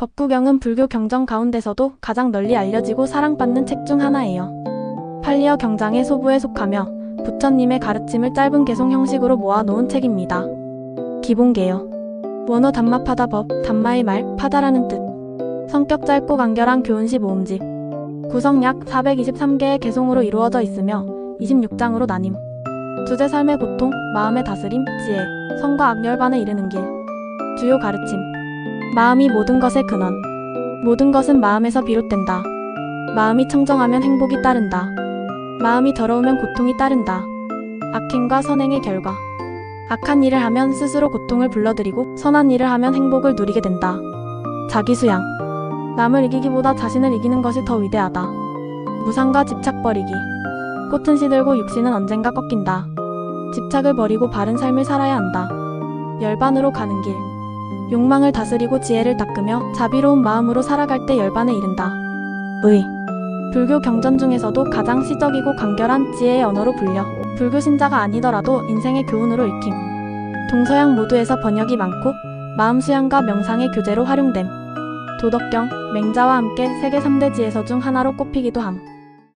법구경은 불교 경전 가운데서도 가장 널리 알려지고 사랑받는 책 중 하나예요. 팔리어 경장의 소부에 속하며 부처님의 가르침을 짧은 개송 형식으로 모아 놓은 책입니다. 기본개요. 원어 단마파다 법, 단마의 말, 파다라는 뜻. 성격 짧고 간결한 교훈시 모음집. 구성 약 423개의 개송으로 이루어져 있으며 26장으로 나님. 주제 삶의 고통, 마음의 다스림, 지혜, 성과 악열반에 이르는 길. 주요 가르침. 마음이 모든 것의 근원. 모든 것은 마음에서 비롯된다. 마음이 청정하면 행복이 따른다. 마음이 더러우면 고통이 따른다. 악행과 선행의 결과. 악한 일을 하면 스스로 고통을 불러들이고 선한 일을 하면 행복을 누리게 된다. 자기 수양. 남을 이기기보다 자신을 이기는 것이 더 위대하다. 무상과 집착 버리기. 꽃은 시들고 육신은 언젠가 꺾인다. 집착을 버리고 바른 삶을 살아야 한다. 열반으로 가는 길. 욕망을 다스리고 지혜를 닦으며 자비로운 마음으로 살아갈 때 열반에 이른다. 의. 불교 경전 중에서도 가장 시적이고 간결한 지혜의 언어로 불려 불교 신자가 아니더라도 인생의 교훈으로 읽힘. 동서양 모두에서 번역이 많고 마음 수양과 명상의 교재로 활용됨. 도덕경, 맹자와 함께 세계 3대 지혜서 중 하나로 꼽히기도 함.